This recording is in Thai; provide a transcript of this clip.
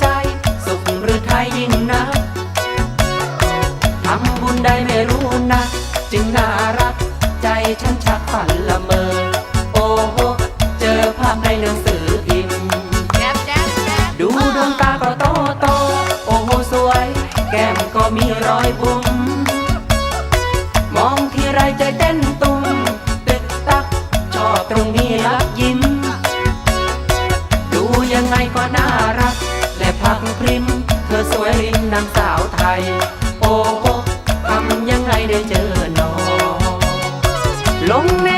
ใจ สุขหรือไทยยิ่งนักทำบุญได้ไม่รู้นะ จึงน่ารัก ใจฉันชักฝันละเมอ โอ้โห เจอภาพในหนังสือพิมพ์แจ๊บแจ๊บแจ๊บดูดวงตาก็โตโต โอ้โห สวย แก้มก็มีรอยบุ๋มมองทีไรใจเต้นตุ้มังไงก็น่ารัก และพักพริม เธอสวยลิงนางสาวไทย โอ้โหทำยังไงได้เจอน้องลงใน